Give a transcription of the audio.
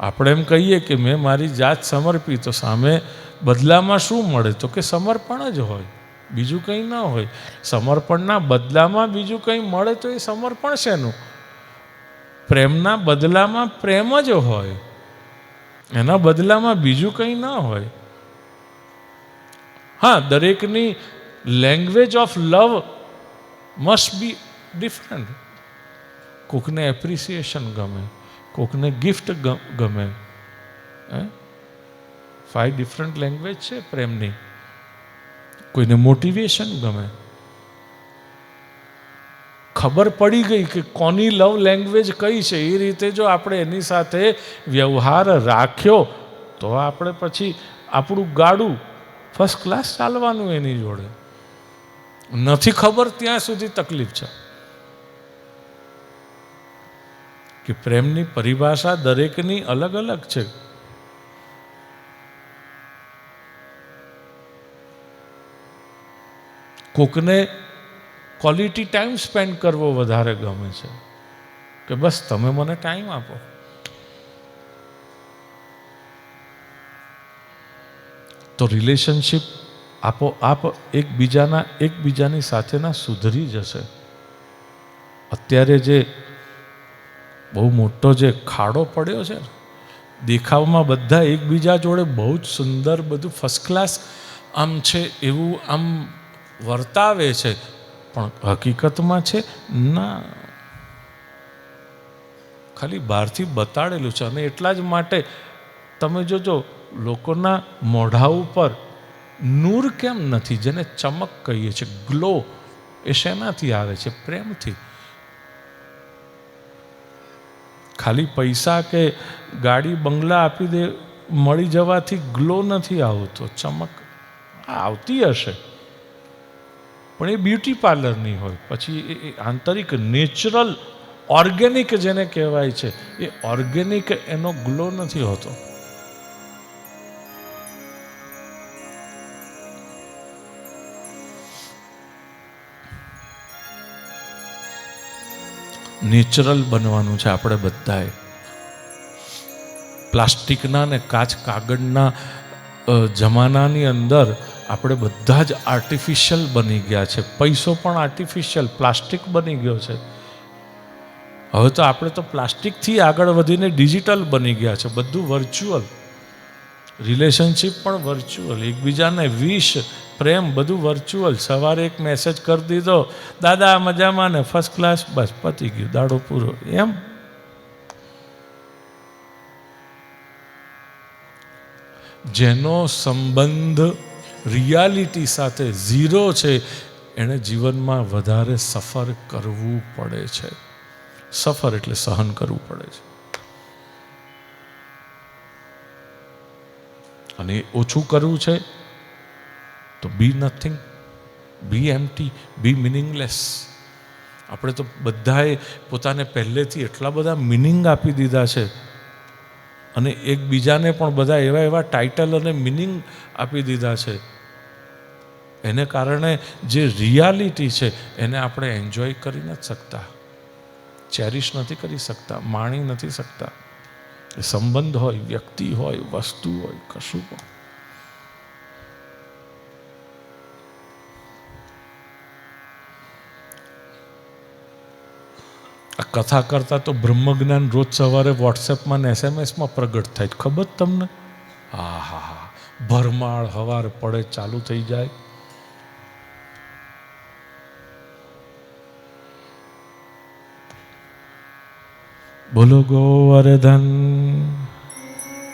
આપણે એમ કહીએ કે મેં મારી જાત સમર્પી, તો સામે બદલામાં શું મળે? તો કે સમર્પણ જ હોય. બીજું કંઈ ન હોય. સમર્પણના બદલામાં બીજું કંઈ મળે તો એ સમર્પણ શેનું? પ્રેમના બદલામાં પ્રેમ જ હોય. એના બદલામાં બીજું કંઈ ન હોય. હા, દરેકની language of love must be different કોકને એપ્રિસિએશન ગમે. કોકને ગિફ્ટ ગમે. હે? ફાઈવ ડિફરન્ટ લેંગ્વેજ છે પ્રેમની. કોઈને મોટિવેશન ગમે. ખબર પડી ગઈ કે કોની લવ લેંગ્વેજ કઈ છે? એ રીતે જો આપણે એની સાથે વ્યવહાર રાખ્યો, તો આપણે પછી આપણું ગાડું ફર્સ્ટ ક્લાસ ચાલવાનું એની જોડે. નથી ખબર ત્યાં સુધી તકલીફ છે. કે પ્રેમની પરિભાષા દરેકની અલગ અલગ છે. કોકને ક્વોલિટી ટાઈમ સ્પેન્ડ કરવો વધારે ગમે છે કે બસ તમે મને ટાઈમ આપો. તો રિલેશનશિપ આપોઆપ એકબીજાના એકબીજાની સાથેના સુધરી જશે. અત્યારે જે બહુ મોટો જે ખાડો પડ્યો છે, દેખાવમાં બધા એકબીજા જોડે બહુ જ સુંદર, બધું ફર્સ્ટ ક્લાસ આમ છે એવું આમ વર્તાવે છે. પણ હકીકતમાં છે, ના. ખાલી બહારથી બતાડેલું છે અને એટલા જ માટે તમે જોજો, લોકોના મોઢા ઉપર નૂર કેમ નથી, જેને ચમક કહીએ છીએ ગ્લો એ શેનાથી આવે છે? પ્રેમથી. ખાલી પૈસા કે ગાડી, બંગલા આપી દે, મળી જવાથી ગ્લો નથી આવતો, ચમક આવતી હશે. પણ એ બ્યુટી પાર્લરની હોય. પછી એ આંતરિક નેચરલ ઓર્ગેનિક જેને કહેવાય છે, એ ઓર્ગેનિક એનો ગ્લો નથી હોતો. નેચરલ બનવાનું છે આપણે બધાએ. પ્લાસ્ટિકના ને કાચ કાગળના જમાનાની અંદર આપણે બધા જ આર્ટિફિશિયલ બની ગયા છે. પૈસો પણ આર્ટિફિશિયલ પ્લાસ્ટિક બની ગયો છે. હવે તો આપણે તો પ્લાસ્ટિકથી આગળ વધીને ડિજિટલ બની ગયા છે. બધું વર્ચ્યુઅલ રિલેશનશિપ પણ વર્ચ્યુઅલ એકબીજાને વિશ પ્રેમ બધું વર્ચ્યુઅલ સવારે એક મેસેજ કરી દીધો, દાદા, મજામાં ને? ફર્સ્ટ ક્લાસ બસ, પતી ગયું. દાડો પૂરો. એમ? જેનો સંબંધ રિયાલિટી સાથે ઝીરો છે, એણે જીવનમાં વધારે સફર કરવું પડે છે. સફર એટલે સહન કરવું પડે છે. અને ઓછું કરવું છે તો be nothing be empty be meaningless આપણે તો બધાએ પોતાને પહેલેથી એટલા બધા મિનિંગ આપી દીધા છે. અને એકબીજાને પણ બધા એવા એવા ટાઇટલ અને મિનિંગ આપી દીધા છે. એને કારણે જે રિયાલિટી છે, એને આપણે એન્જોય કરી નથી શકતા. ચેરિશ નથી કરી શકતા, માણી નથી શકતા. સંબંધ હોય, વ્યક્તિ હોય, વસ્તુ હોય, કશું પણ. આ કથા કરતાં તો બ્રહ્મજ્ઞાન રોજ સવારે વોટ્સએપમાં ને એસએમએસમાં પ્રગટ થાય ખબર તમને? હા હા હા ભરમાળ હવાર પડે, ચાલુ થઈ જાય. બોલો ગોવર્ધન.